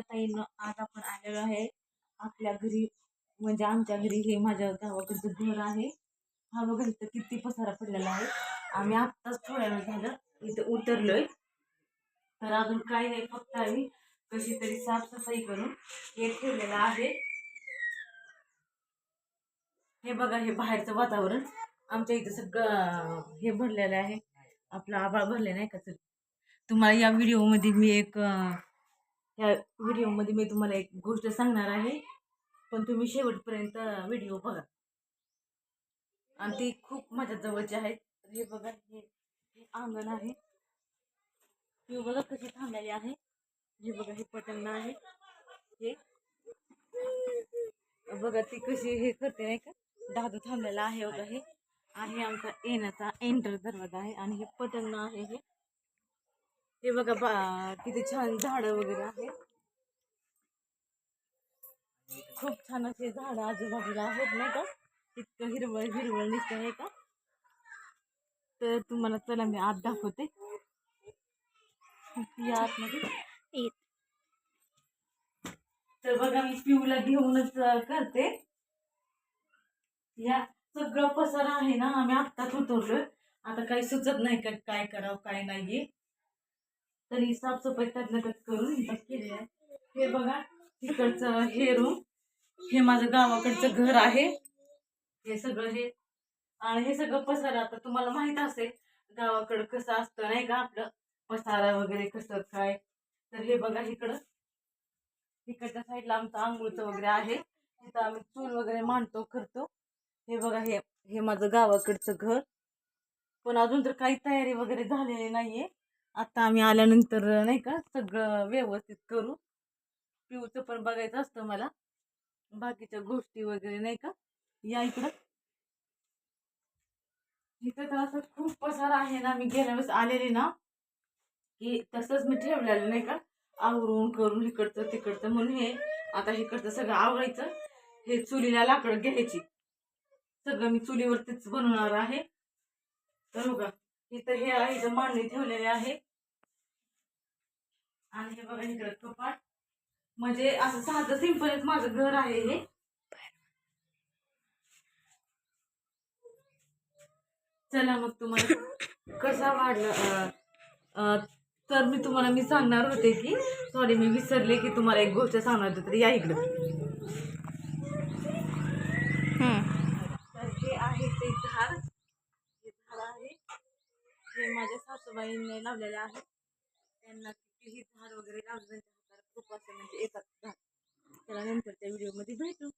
ताईनं आज आपण आलेलो आहे आपल्या घरी म्हणजे आमच्या घरी हे माझ्या गावाकडचं घर आहे. हा बघा इथं किती पसारा पडलेला आहे. आम्ही आत्ताच थोड्या वेळ झालं इथं उतरलोय. तर अजून काही नाही फक्त आम्ही कशी तरी साफसफाई करून हे ठेवलेलं आहे. हे बघा हे बाहेरचं वातावरण. आमच्या इथं सगळं हे भरलेलं आहे. आपलं आभाळ भरलेला नाही का तुम्हाला या व्हिडिओमध्ये मी एक या व्हिडिओमध्ये मी तुम्हाला एक गोष्ट सांगणार आहे. पण तुम्ही शेवटपर्यंत व्हिडिओ बघा. आणि ती खूप माझ्या जवळची आहे हे बघा हे हे अंगण आहे. हे बघा कशी थांबलेली आहे. हे बघा हे पटंग आहे. हे. बघा ती कशी हे करते नाही का? दादू थांबलेला आहे बघा हे. आहे आमचा येण्याचा एंटर दरवाजा आहे. आणि हे पटंग आहे हे. हे छान झाडं वगैरे आहे. खूप छान असे झाडं आजूबाजूला आहेत, नाही का? इतकं हिरवळ का? तर चला मी आत दाखवते. या आतमध्ये. करते. या सगळं पसारा आहे ना, आम्ही आत्ताच उतरलोय. आता काही सुचत नाही का तरी साफसफाई त्यातल्या त्यात करून इथं केली आहे. हे बघा तिकडचं हे रूम हे माझं गावाकडचं घर आहे. हे सगळं हे आणि हे सगळं पसारा आता तुम्हाला माहीत असेल गावाकडं कसं असतं नाही का आपलं? पसारा वगैरे कसं काय? तर हे बघा इकडं. इकडच्या साईडला आमचं आंघोळचं वगैरे आहे. तिथं आम्ही चूल वगैरे मांडतो करतो. हे बघा हे हे माझं गावाकडचं घर. पण अजून तर काही तयारी वगैरे झालेली नाहीये. आता आम्ही आल्यानंतर नाही का सगळं व्यवस्थित करू. पिऊचं पण बघायचं असतं मला. बाकीच्या गोष्टी वगैरे नाही का. या इकडं. इथं तर असं खूप पसार आहे ना मी गेल्या वेळेस आलेली ना की तसंच मी ठेवलेलं नाही का. आवरून करून इकडचं तिकडचं म्हणून हे आता इकडचं सगळं आवरायचं. हे चुलीला लाकडं घ्यायची. सगळं मी चुलीवरतीच बनवणार आहे. तर बघा. इथं हे आहे इथं मांडणी ठेवलेले आहे. आणि हे बघा इकडं कपाट. म्हणजे असं साधं सिंपलच माझं घर आहे हे. चला मग तुम्हाला कसा वाढला तर मी तुम्हाला मी सांगणार होते की सॉरी मी विसरले की तुम्हाला एक गोष्ट सांगणार होते तर या इकडं. तर हे आहे ते झाड. हे झाड आहे. हे माझ्या सासूबाईंनी लावलेले आहे त्यांना कितीही झाड वगैरे लावलं त्यांच्या हाताला खूप असं म्हणजे येतात झाड. त्याला नंतरच्या व्हिडिओमध्ये भेटू.